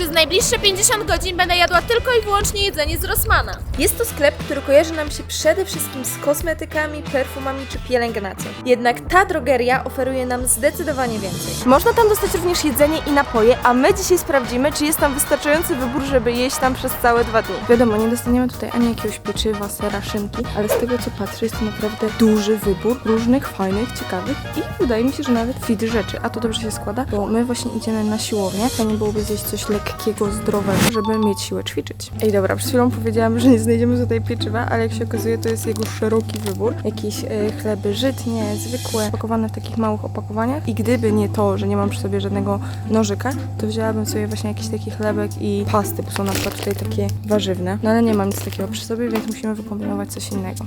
Przez najbliższe 50 godzin będę jadła tylko i wyłącznie jedzenie z Rossmana. Jest to sklep, który kojarzy nam się przede wszystkim z kosmetykami, perfumami czy pielęgnacją. Jednak ta drogeria oferuje nam zdecydowanie więcej. Można tam dostać również jedzenie i napoje, a my dzisiaj sprawdzimy, czy jest tam wystarczający wybór, żeby jeść tam przez całe dwa dni. Wiadomo, nie dostaniemy tutaj ani jakiegoś pieczywa, sera, szynki, ale z tego co patrzę, jest to naprawdę duży wybór różnych fajnych, ciekawych i wydaje mi się, że nawet fit rzeczy. A to dobrze się składa, bo my właśnie idziemy na siłownię. Fajnie byłoby zjeść coś lekkiego, zdrowego, żeby mieć siłę ćwiczyć. Ej, dobra, przed chwilą powiedziałam, że nie znajdziemy tutaj pieczywa, ale jak się okazuje, to jest jego szeroki wybór. Jakieś e, chleby żytnie, zwykłe, pakowane w takich małych opakowaniach. I gdyby nie to, że nie mam przy sobie żadnego nożyka, to wzięłabym sobie właśnie jakiś taki chlebek i pasty, bo są na przykład tutaj takie warzywne. No ale nie mam nic takiego przy sobie, więc musimy wykombinować coś innego.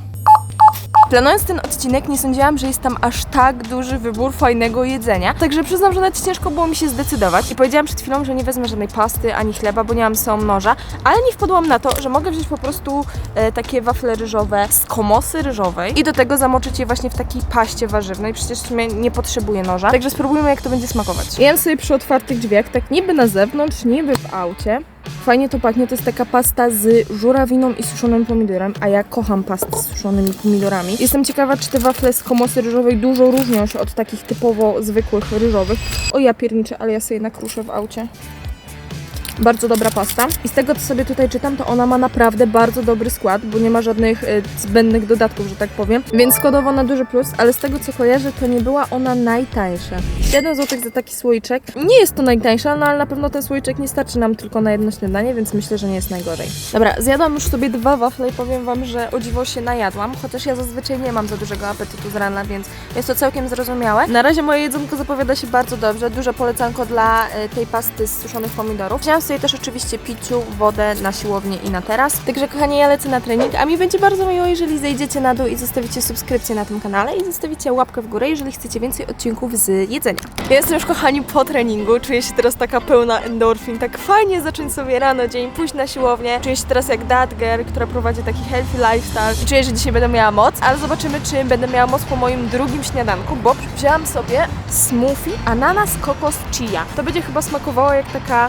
Planując ten odcinek, nie sądziłam, że jest tam aż tak duży wybór fajnego jedzenia. Także przyznam, że nawet ciężko było mi się zdecydować. I powiedziałam przed chwilą, że nie wezmę żadnej pasty ani chleba, bo nie mam sobą noża. Ale nie wpadłam na to, że mogę wziąć po prostu e, takie wafle ryżowe z komosy ryżowej i do tego zamoczyć je właśnie w takiej paście warzywnej. Przecież w sumie nie potrzebuję noża. Także spróbujmy, jak to będzie smakować. Jem sobie przy otwartych drzwiach, tak niby na zewnątrz, niby w aucie. Fajnie to pachnie, to jest taka pasta z żurawiną i suszonym pomidorem, a ja kocham pastę z suszonymi pomidorami. Jestem ciekawa, czy te wafle z komosy ryżowej dużo różnią się od takich typowo zwykłych ryżowych. O ja pierniczę, ale ja sobie nakruszę w aucie. Bardzo dobra pasta. I z tego, co sobie tutaj czytam, to ona ma naprawdę bardzo dobry skład, bo nie ma żadnych e, zbędnych dodatków, że tak powiem. Więc składowo na duży plus, ale z tego, co kojarzę, to nie była ona najtańsza. 7 zł za taki słoiczek. Nie jest to najtańsza, no ale na pewno ten słoiczek nie starczy nam tylko na jedno śniadanie, więc myślę, że nie jest najgorzej. Dobra, zjadłam już sobie dwa wafle i powiem Wam, że o dziwo się najadłam, chociaż ja zazwyczaj nie mam za dużego apetytu z rana, więc jest to całkiem zrozumiałe. Na razie moje jedzonko zapowiada się bardzo dobrze, duże polecanko dla e, tej pasty z suszonych pomidorów. Wziąłam sobie też oczywiście piciu, wodę na siłownię i na teraz. Także kochani, ja lecę na trening, a mi będzie bardzo miło, jeżeli zejdziecie na dół i zostawicie subskrypcję na tym kanale i zostawicie łapkę w górę, jeżeli chcecie więcej odcinków z jedzenia. Ja jestem już kochani po treningu, czuję się teraz taka pełna endorfin, tak fajnie zacząć sobie rano dzień, pójść na siłownię. Czuję się teraz jak girl, która prowadzi taki healthy lifestyle i czuję, że dzisiaj będę miała moc, ale zobaczymy, czy będę miała moc po moim drugim śniadanku, bo wzięłam sobie smoothie ananas, kokos, chia. To będzie chyba smakowało jak taka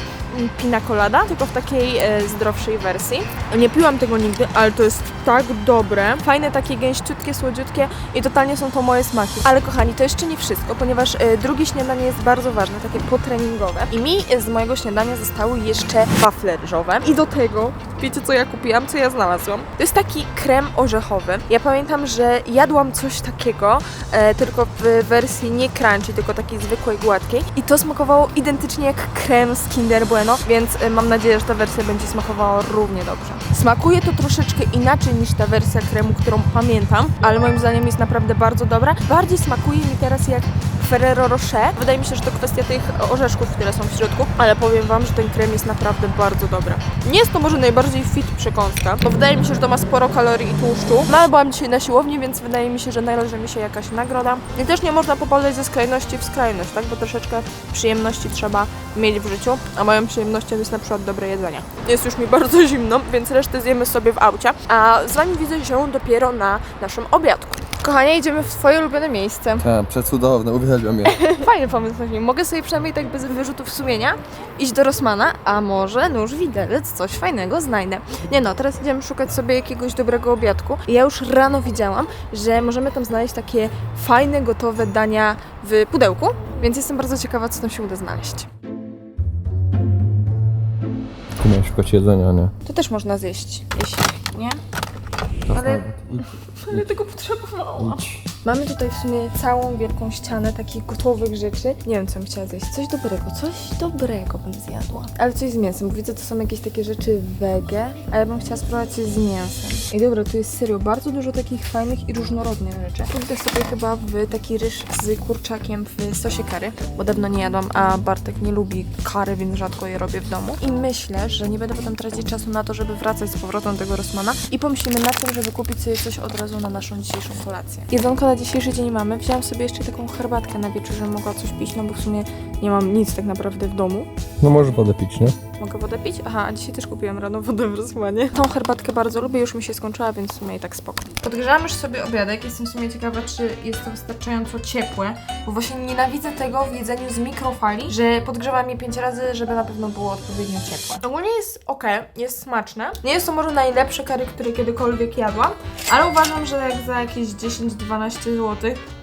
pina colada, tylko w takiej e, zdrowszej wersji. Nie piłam tego nigdy, ale to jest tak dobre. Fajne, takie gęściutkie, słodziutkie i totalnie są to moje smaki. Ale kochani, to jeszcze nie wszystko, ponieważ e, drugie śniadanie jest bardzo ważne, takie potreningowe. I mi z mojego śniadania zostały jeszcze wafle ryżowe. I do tego, wiecie co ja kupiłam, co ja znalazłam? To jest taki krem orzechowy. Ja pamiętam, że jadłam coś takiego, e, tylko w wersji nie crunchy, tylko takiej zwykłej, gładkiej. I to smakowało identycznie jak krem z Kinder Bueno, więc e, mam nadzieję, że ta wersja będzie smakowała równie dobrze. Smakuje to troszeczkę inaczej niż ta wersja kremu, którą pamiętam, ale moim zdaniem jest naprawdę bardzo dobra. Bardziej smakuje mi teraz jak Ferrero Rocher. Wydaje mi się, że to kwestia tych orzeszków, które są w środku, ale powiem Wam, że ten krem jest naprawdę bardzo dobry. Nie jest to może najbardziej fit przekąska, bo wydaje mi się, że to ma sporo kalorii i tłuszczu. No ale byłam dzisiaj na siłowni, więc wydaje mi się, że należy mi się jakaś nagroda. I też nie można popadać ze skrajności w skrajność, tak? Bo troszeczkę przyjemności trzeba mieć w życiu, a moją przyjemnością jest na przykład dobre jedzenie. Jest już mi bardzo zimno, więc resztę zjemy sobie w aucie, a z Wami widzę się dopiero na naszym obiadku. Kochanie, idziemy w Twoje ulubione miejsce. Tak, przecudowne, uwielbiam je. Fajny pomysł na film. Mogę sobie przynajmniej tak bez wyrzutów sumienia iść do Rossmana, a może nóż widelec, coś fajnego znajdę. Nie no, teraz idziemy szukać sobie jakiegoś dobrego obiadku. Ja już rano widziałam, że możemy tam znaleźć takie fajne, gotowe dania w pudełku, więc jestem bardzo ciekawa, co tam się uda znaleźć. Tu miałem szukać jedzenia, nie? To też można zjeść, jeśli nie. Ale- Ale tego potrzebowałam. Mamy tutaj w sumie całą wielką ścianę takich gotowych rzeczy. Nie wiem, co bym chciała zjeść. Coś dobrego, coś dobrego bym zjadła. Ale coś z mięsem, bo widzę, to są jakieś takie rzeczy wege, ale ja bym chciała spróbować coś z mięsem. I dobra, tu jest serio bardzo dużo takich fajnych i różnorodnych rzeczy. Pójdę sobie chyba w taki ryż z kurczakiem w sosie kary, bo dawno nie jadłam, a Bartek nie lubi kary, więc rzadko je robię w domu. I myślę, że nie będę potem tracić czasu na to, żeby wracać z powrotem tego Rossmana i pomyślimy na tym, żeby kupić sobie coś od razu na naszą dzisiejszą kolację. Jedzonko na dzisiejszy dzień mamy. Wziąłam sobie jeszcze taką herbatkę na wieczór, żebym mogła coś pić, no bo w sumie nie mam nic tak naprawdę w domu. No może wodę pić, nie? Mogę wodę pić? Aha, a dzisiaj też kupiłam rano wodę w Rosmanie. Tą herbatkę bardzo lubię, już mi się skończyła, więc w sumie i tak spoko. Podgrzałam już sobie obiadek, jestem w sumie ciekawa, czy jest to wystarczająco ciepłe, bo właśnie nienawidzę tego w jedzeniu z mikrofali, że podgrzewam je 5 razy, żeby na pewno było odpowiednio ciepłe. Ogólnie jest ok, jest smaczne. Nie jest to może najlepsze curry, które kiedykolwiek jadłam, ale uważam, że jak za jakieś 10-12 zł,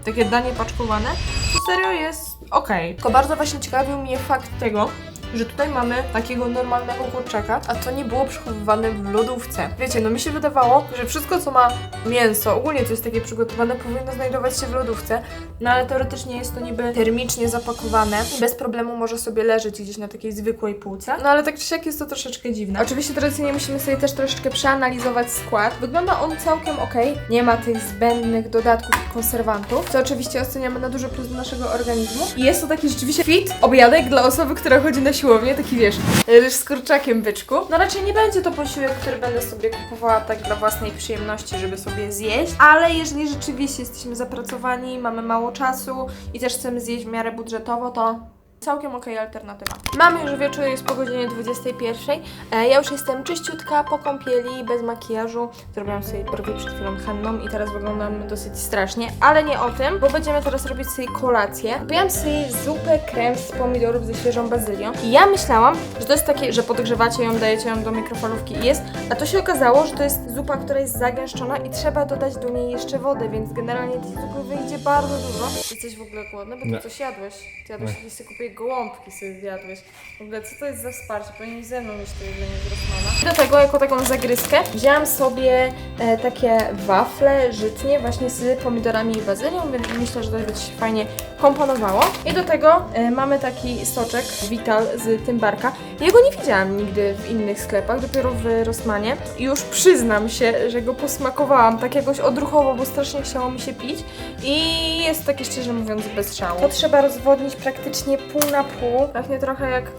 takie danie paczkowane, to serio jest ok. Tylko bardzo właśnie ciekawił mnie fakt tego, że tutaj mamy takiego normalnego kurczaka, a to nie było przechowywane w lodówce. Wiecie, no mi się wydawało, że wszystko co ma mięso, ogólnie co jest takie przygotowane, powinno znajdować się w lodówce, no ale teoretycznie jest to niby termicznie zapakowane i bez problemu może sobie leżeć gdzieś na takiej zwykłej półce. No ale tak czy siak jest to troszeczkę dziwne. Oczywiście tradycyjnie musimy sobie też troszeczkę przeanalizować skład. Wygląda on całkiem ok, nie ma tych zbędnych dodatków i konserwantów, co oczywiście oceniamy na duży plus do naszego organizmu. I jest to taki rzeczywiście fit obiadek dla osoby, która chodzi na siłownię, taki wiesz, ryż z kurczakiem byczku. No raczej nie będzie to posiłek, który będę sobie kupowała tak dla własnej przyjemności, żeby sobie zjeść, ale jeżeli rzeczywiście jesteśmy zapracowani, mamy mało czasu i też chcemy zjeść w miarę budżetowo, to Całkiem okej alternatywa. Mamy już wieczór, jest po godzinie 21. E, ja już jestem czyściutka, po kąpieli, bez makijażu. Zrobiłam sobie brwi przed chwilą henną i teraz wyglądam dosyć strasznie, ale nie o tym, bo będziemy teraz robić sobie kolację. Kupiłam sobie zupę krem z pomidorów ze świeżą bazylią i ja myślałam, że to jest takie, że podgrzewacie ją, dajecie ją do mikrofalówki i jest, a to się okazało, że to jest zupa, która jest zagęszczona i trzeba dodać do niej jeszcze wodę, więc generalnie tej zupy wyjdzie bardzo dużo. Jesteś w ogóle głodny, bo ty Nie. coś jadłeś. Ty jadłeś Nie. jakieś sobie gołąbki sobie zjadłeś. W ogóle co to jest za wsparcie? Powinien ze mną mieć to jedzenie z Rossmana. Do tego, jako taką zagryzkę, wzięłam sobie e, takie wafle żytnie właśnie z pomidorami i bazylią, więc myślę, że to by się fajnie komponowało. I do tego e, mamy taki soczek Vital z Tymbarka. Ja go nie widziałam nigdy w innych sklepach, dopiero w Rossmanie. I już przyznam się, że go posmakowałam tak jakoś odruchowo, bo strasznie chciało mi się pić. I jest takie szczerze mówiąc bez szału. To trzeba rozwodnić praktycznie pół na pół. Pachnie trochę jak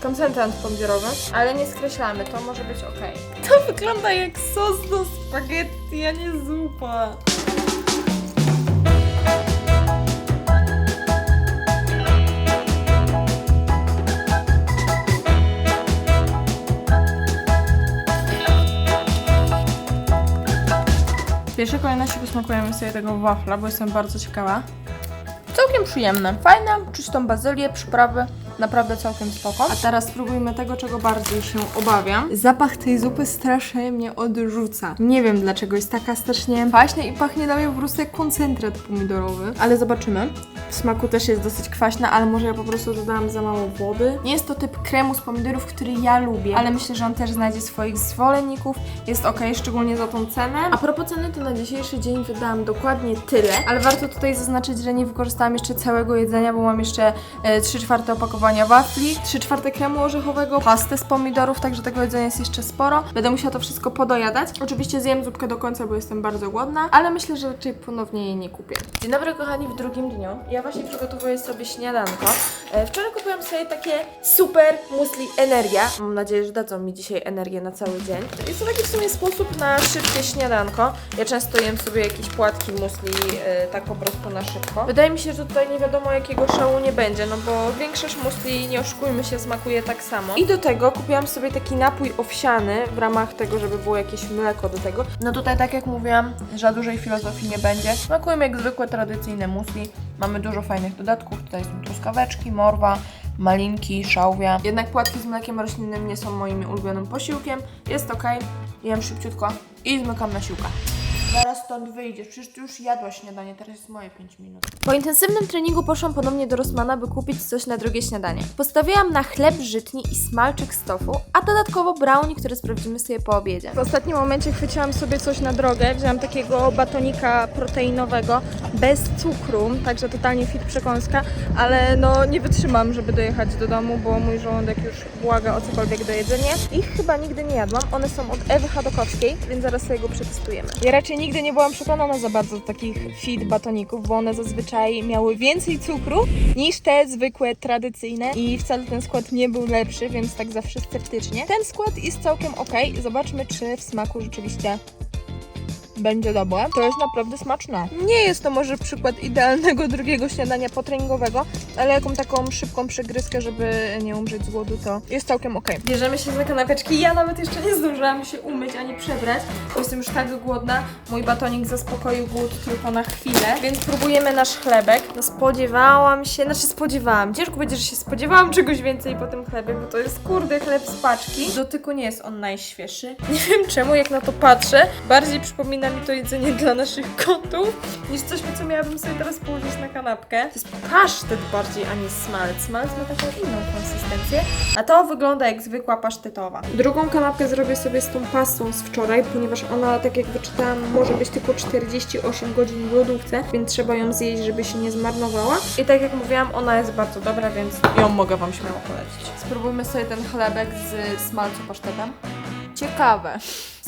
koncentrant pomidorowy, ale nie skreślamy, to może być ok. To wygląda jak sos do spaghetti, a nie zupa. W pierwszej kolejności posmakujemy sobie tego wafla, bo jestem bardzo ciekawa. Całkiem przyjemne. Fajne, czystą bazylię, przyprawy. Naprawdę całkiem spoko. A teraz spróbujmy tego, czego bardziej się obawiam. Zapach tej zupy strasznie mnie odrzuca. Nie wiem dlaczego, jest taka strasznie kwaśna i pachnie na mnie po prostu jak koncentrat pomidorowy. Ale zobaczymy. W smaku też jest dosyć kwaśna, ale może ja po prostu dodałam za mało wody. Nie jest to typ kremu z pomidorów, który ja lubię, ale myślę, że on też znajdzie swoich zwolenników. Jest ok, szczególnie za tą cenę. A propos ceny, to na dzisiejszy dzień wydałam dokładnie tyle, ale warto tutaj zaznaczyć, że nie wykorzystałam jeszcze całego jedzenia, bo mam jeszcze e, 3 czwarte opakowania wafli, 3 czwarte kremu orzechowego, pastę z pomidorów, także tego jedzenia jest jeszcze sporo. Będę musiała to wszystko podojadać. Oczywiście zjem zupkę do końca, bo jestem bardzo głodna, ale myślę, że raczej ponownie jej nie kupię. Dzień dobry kochani w drugim dniu. Ja właśnie przygotowuję sobie śniadanko. E, wczoraj kupiłam sobie takie super musli Energia. Mam nadzieję, że dadzą mi dzisiaj energię na cały dzień. Jest to taki w sumie sposób na szybkie śniadanko. Ja często jem sobie jakieś płatki musli e, tak po prostu na szybko. Wydaje mi się, że tutaj nie wiadomo jakiego szału nie będzie, no bo większość musli, nie oszukujmy się, smakuje tak samo. I do tego kupiłam sobie taki napój owsiany w ramach tego, żeby było jakieś mleko do tego. No tutaj tak jak mówiłam, za dużej filozofii nie będzie. Smakują jak zwykłe tradycyjne musli. Mamy dużo fajnych dodatków. Tutaj są truskaweczki, morwa, malinki, szałwia. Jednak płatki z mlekiem roślinnym nie są moim ulubionym posiłkiem. Jest ok, jem szybciutko i zmykam na siłkę. Zaraz stąd wyjdziesz, przecież ty już jadłaś śniadanie, teraz jest moje 5 minut. Po intensywnym treningu poszłam ponownie do Rossmana, by kupić coś na drugie śniadanie. Postawiłam na chleb żytni i smalczyk z tofu, a dodatkowo brownie, które sprawdzimy sobie po obiedzie. W ostatnim momencie chwyciłam sobie coś na drogę, wzięłam takiego batonika proteinowego bez cukru, także totalnie fit przekąska, ale no nie wytrzymam, żeby dojechać do domu, bo mój żołądek już błaga o cokolwiek do jedzenia. Ich chyba nigdy nie jadłam, one są od Ewy Hadokowskiej, więc zaraz sobie go przetestujemy. Ja raczej nigdy nie byłam przekonana za bardzo do takich fit batoników, bo one zazwyczaj miały więcej cukru niż te zwykłe, tradycyjne i wcale ten skład nie był lepszy, więc tak zawsze sceptycznie. Ten skład jest całkiem ok. Zobaczmy, czy w smaku rzeczywiście będzie dobre. To jest naprawdę smaczne. Nie jest to może przykład idealnego drugiego śniadania potreningowego, ale jaką taką szybką przegryzkę, żeby nie umrzeć z głodu, to jest całkiem ok. Bierzemy się za kanapeczki. Ja nawet jeszcze nie zdążyłam się umyć ani przebrać, bo jestem już tak głodna. Mój batonik zaspokoił głód tylko na chwilę, więc próbujemy nasz chlebek. No spodziewałam się, znaczy spodziewałam. Ciężko będzie, że się spodziewałam czegoś więcej po tym chlebie, bo to jest kurde chleb z paczki. W dotyku nie jest on najświeższy. Nie wiem czemu, jak na to patrzę, bardziej przypomina mi to jedzenie dla naszych kotów, niż coś, co miałabym sobie teraz położyć na kanapkę. To jest pasztet bardziej, a nie smalec. Smalec ma taką inną konsystencję, a to wygląda jak zwykła pasztetowa. Drugą kanapkę zrobię sobie z tą pastą z wczoraj, ponieważ ona, tak jak wyczytałam, może być tylko 48 godzin w lodówce, więc trzeba ją zjeść, żeby się nie zmarnowała. I tak jak mówiłam, ona jest bardzo dobra, więc ją mogę Wam śmiało polecić. Spróbujmy sobie ten chlebek z smalcu pasztetem. Ciekawe.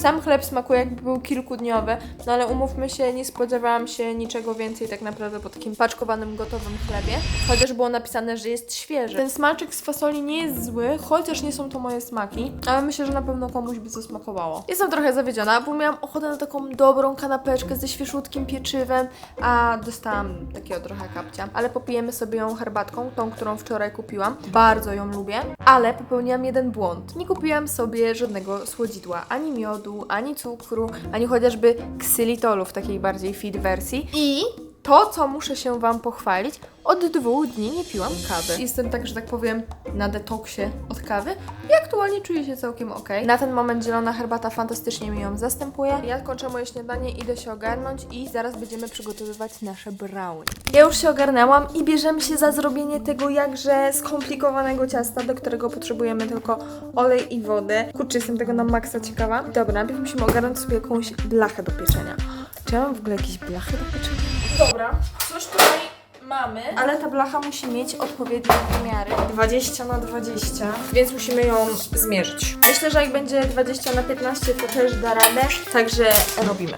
Sam chleb smakuje jakby był kilkudniowy, no ale umówmy się, nie spodziewałam się niczego więcej tak naprawdę po takim paczkowanym, gotowym chlebie. Chociaż było napisane, że jest świeży. Ten smalczyk z fasoli nie jest zły, chociaż nie są to moje smaki, ale myślę, że na pewno komuś by to smakowało. Jestem trochę zawiedziona, bo miałam ochotę na taką dobrą kanapeczkę ze świeżutkim pieczywem, a dostałam takiego trochę kapcia. Ale popijemy sobie ją herbatką, tą, którą wczoraj kupiłam. Bardzo ją lubię, ale popełniłam jeden błąd. Nie kupiłam sobie żadnego słodzidła, ani miodu, ani cukru, ani chociażby ksylitolu w takiej bardziej fit wersji. I to, co muszę się Wam pochwalić, od dwóch dni nie piłam kawy. Jestem tak, że tak powiem, na detoksie od kawy i aktualnie czuję się całkiem ok. Na ten moment zielona herbata fantastycznie mi ją zastępuje. Ja kończę moje śniadanie, idę się ogarnąć i zaraz będziemy przygotowywać nasze brownie. Ja już się ogarnęłam i bierzemy się za zrobienie tego jakże skomplikowanego ciasta, do którego potrzebujemy tylko olej i wodę. Kurczę, jestem tego na maksa ciekawa. Dobra, najpierw musimy ogarnąć sobie jakąś blachę do pieczenia. Czy ja mam w ogóle jakieś blachy do pieczenia? Dobra, coś tutaj mamy, ale ta blacha musi mieć odpowiednie wymiary 20 na 20, więc musimy ją zmierzyć. Myślę, że jak będzie 20 na 15 to też da radę, także robimy.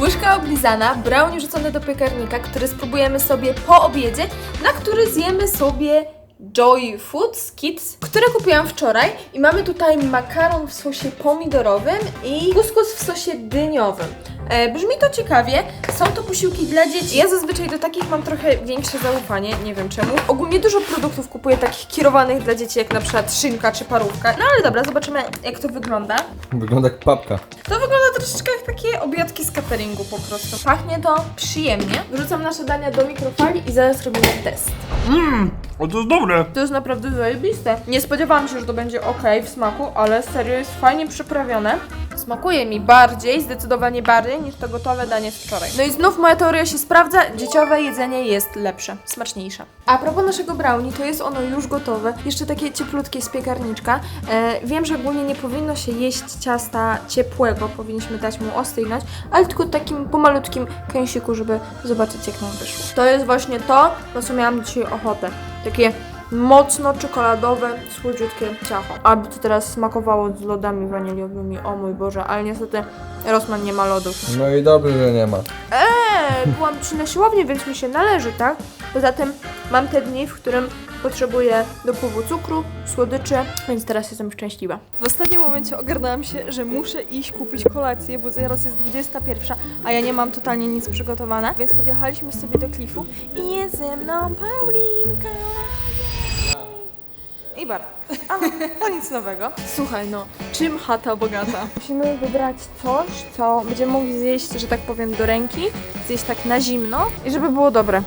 Łyżka oblizana, brownie rzucone do piekarnika, który spróbujemy sobie po obiedzie, na który zjemy sobie Joy Foods Kids, które kupiłam wczoraj i mamy tutaj makaron w sosie pomidorowym i kuskus w sosie dyniowym. E, brzmi to ciekawie, są to posiłki dla dzieci. Ja zazwyczaj do takich mam trochę większe zaufanie, nie wiem czemu. Ogólnie dużo produktów kupuję takich kierowanych dla dzieci, jak na przykład szynka czy parówka. No ale dobra, zobaczymy jak to wygląda. Wygląda jak papka. To wygląda troszeczkę jak takie obiadki z cateringu po prostu. Pachnie to przyjemnie. Wrzucam nasze dania do mikrofali i zaraz robimy test. Mmm, o to jest dobre. To jest naprawdę zajebiste. Nie spodziewałam się, że to będzie ok w smaku, ale serio jest fajnie przyprawione. Smakuje mi bardziej, zdecydowanie bardziej niż to gotowe danie wczoraj. No i znów moja teoria się sprawdza, dzieciowe jedzenie jest lepsze, smaczniejsze. A propos naszego brownie, to jest ono już gotowe, jeszcze takie cieplutkie z piekarniczka. E, wiem, że ogólnie nie powinno się jeść ciasta ciepłego, powinniśmy dać mu ostynąć, ale tylko takim pomalutkim kęsiku, żeby zobaczyć jak nam wyszło. To jest właśnie to, na co miałam dzisiaj ochotę. Takie mocno czekoladowe, słodziutkie ciacho. Aby to teraz smakowało z lodami waniliowymi, o mój Boże, ale niestety Rosman nie ma lodów. No i dobrze, że nie ma. Eee, byłam ci na siłowni, więc mi się należy, tak? Poza tym mam te dni, w którym potrzebuję dopływu cukru, słodyczy, więc teraz jestem szczęśliwa. W ostatnim momencie ogarnęłam się, że muszę iść kupić kolację, bo zaraz jest 21, a ja nie mam totalnie nic przygotowane, więc podjechaliśmy sobie do klifu i jest ze mną Paulinka. I Bartek. A, to nic nowego. Słuchaj, no, czym chata bogata? Musimy wybrać coś, co będziemy mogli zjeść, że tak powiem, do ręki, zjeść tak na zimno i żeby było dobre.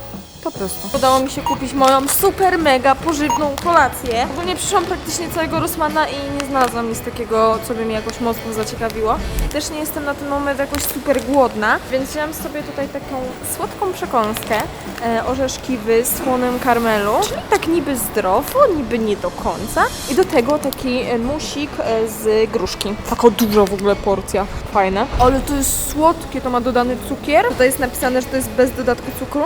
Po prostu. Udało mi się kupić moją super mega pożywną kolację. Ogólnie przyszłam praktycznie całego Rosmana i nie znalazłam nic takiego, co by mnie jakoś mocno zaciekawiło. Też nie jestem na ten moment jakoś super głodna, więc wziąłam sobie tutaj taką słodką przekąskę. E, orzeszki w słonym karmelu, czyli tak niby zdrowo, niby nie do końca. I do tego taki e, musik e, z gruszki. Taka duża w ogóle porcja. Fajne. Ale to jest słodkie, to ma dodany cukier. Tutaj jest napisane, że to jest bez dodatku cukru.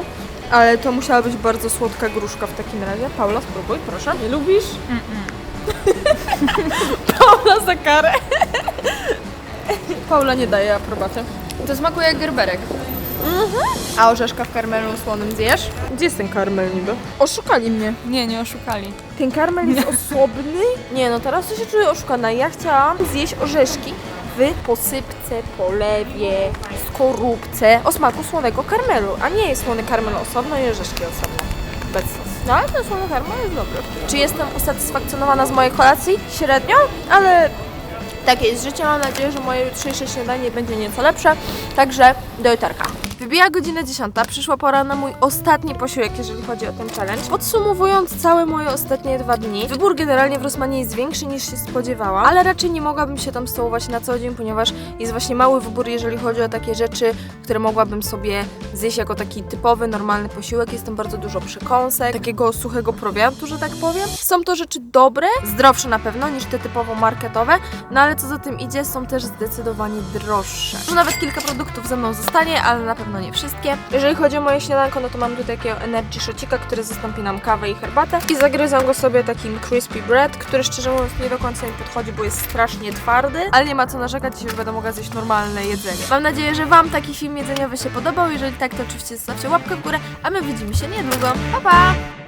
Ale to musiała być bardzo słodka gruszka w takim razie. Paula, spróbuj, proszę. Nie lubisz? Paula za karę. Paula nie daje aprobaty. To smakuje jak gerberek. A orzeszka w karmelu słonym zjesz? Gdzie jest ten karmel niby? Oszukali mnie. Nie, nie oszukali. Ten karmel jest osobny? Nie, no teraz to się czuję oszukana. Ja chciałam zjeść orzeszki w posypce, polewie, skorupce o smaku słonego karmelu, a nie jest słony karmel osobno i orzeszki osobno. Bez sosu. No ale ten słony karmel jest dobry. Czy jestem usatysfakcjonowana z mojej kolacji? Średnio, ale takie jest życie. Mam nadzieję, że moje jutrzejsze śniadanie będzie nieco lepsze. Także do jutarka. Wybija godzina 10, przyszła pora na mój ostatni posiłek, jeżeli chodzi o ten challenge. Podsumowując całe moje ostatnie dwa dni, wybór generalnie w Rosmanie jest większy niż się spodziewałam, ale raczej nie mogłabym się tam stołować na co dzień, ponieważ jest właśnie mały wybór, jeżeli chodzi o takie rzeczy, które mogłabym sobie zjeść jako taki typowy, normalny posiłek. Jest tam bardzo dużo przekąsek, takiego suchego prowiantu, że tak powiem. Są to rzeczy dobre, zdrowsze na pewno niż te typowo marketowe, no ale co za tym idzie, są też zdecydowanie droższe. Może nawet kilka produktów ze mną zostanie, ale na pewno nie wszystkie. Jeżeli chodzi o moje śniadanko, no to mam tutaj takiego energy shocika, który zastąpi nam kawę i herbatę i zagryzam go sobie takim crispy bread, który szczerze mówiąc nie do końca mi podchodzi, bo jest strasznie twardy, ale nie ma co narzekać, już będę mogła zjeść normalne jedzenie. Mam nadzieję, że Wam taki film jedzeniowy się podobał, jeżeli tak, to oczywiście zostawcie łapkę w górę, a my widzimy się niedługo. Pa pa!